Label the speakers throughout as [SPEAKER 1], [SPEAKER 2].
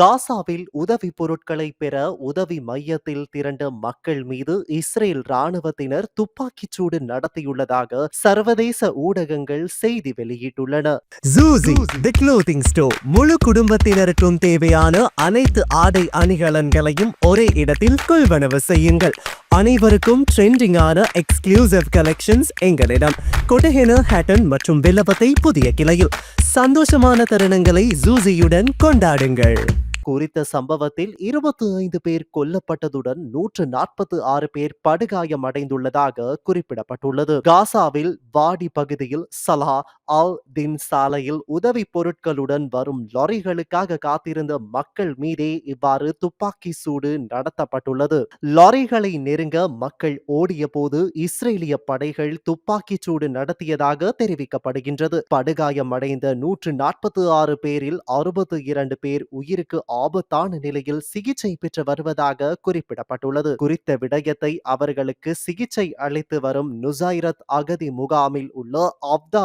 [SPEAKER 1] காசாவில் உதவி பொருட்களை பெற உதவி மையத்தில் திரண்ட மக்கள் மீது இஸ்ரேல் ராணுவத்தினர் துப்பாக்கிச்சூடு நடத்தியுள்ளதாக சர்வதேச ஊடகங்கள் செய்தி வெளியிட்டுள்ளன.
[SPEAKER 2] தி முழு குடும்பத்தினருக்கும் தேவையான அனைத்து ஆடை அணிகலன்களையும் ஒரே இடத்தில் கொள்வனவு செய்யுங்கள். அனைவருக்கும் ட்ரெண்டிங்கான எக்ஸ்க்ளூசிவ் கலெக்ஷன்ஸ் எங்களிடம். கொட்டஹென ஹேட்டன் மற்றும் வில்லபத்தை புதிய கிளையில். சந்தோஷமான தருணங்களை ஜூசியுடன் கொண்டாடுங்கள்.
[SPEAKER 1] குறித்த சம்பவத்தில் இருபத்தி ஐந்து பேர் கொல்லப்பட்டதுடன் நூற்று நாற்பத்தி ஆறு பேர் படுகாயமடைந்துள்ளதாக குறிப்பிடப்பட்டுள்ளது. காசாவில் வாடி பகுதியில் சலா அல் தின் சாலையில் உதவி பொருட்களுடன் வரும் லாரிகளுக்காக காத்திருந்த மக்கள் மீதே இவ்வாறு துப்பாக்கி சூடு நடத்தப்பட்டுள்ளது. லாரிகளை நெருங்க மக்கள் ஓடிய போது இஸ்ரேலிய படைகள் துப்பாக்கி சூடு நடத்தியதாக தெரிவிக்கப்படுகின்றது. படுகாயமடைந்த நூற்று நாற்பத்தி ஆறு பேரில் அறுபத்தி இரண்டு பேர் உயிருக்கு ஆபத்தான நிலையில் சிகிச்சை பெற்று வருவதாக குறிப்பிடப்பட்டுள்ளது. குறித்த விடயத்தை அவர்களுக்கு சிகிச்சை அளித்து வரும் நுசைரத் அகதி முகாமில் உள்ள அப்தா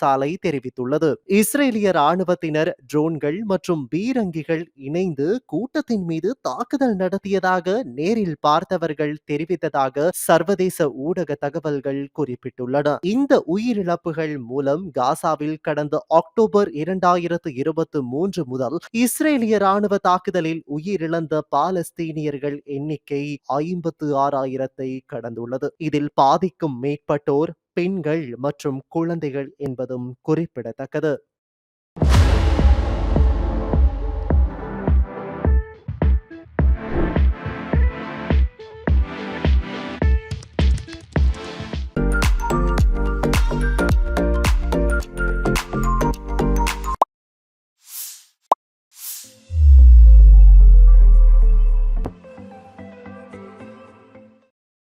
[SPEAKER 1] சாலை தெரிவித்துள்ளது. இஸ்ரேலிய ராணுவத்தினர் ட்ரோன்கள் மற்றும் பீரங்கிகள் இணைந்து கூட்டத்தின் மீது தாக்குதல் நடத்தியதாக நேரில் பார்த்தவர்கள் தெரிவித்ததாக சர்வதேச ஊடக தகவல்கள் குறிப்பிட்டுள்ளன. இந்த உயிரிழப்புகள் மூலம் காசாவில் கடந்த அக்டோபர் இரண்டாயிரத்து இருபத்தி மூன்று முதல் இஸ்ரேலிய ராணுவ தாக்குதலில் உயிரிழந்த பாலஸ்தீனியர்கள் எண்ணிக்கை ஐம்பத்து ஆறாயிரத்தை கடந்துள்ளது. இதில் பாதிக்கும் மேற்பட்டோர் பெண்கள் மற்றும் குழந்தைகள் என்பதும் குறிப்பிடத்தக்கது.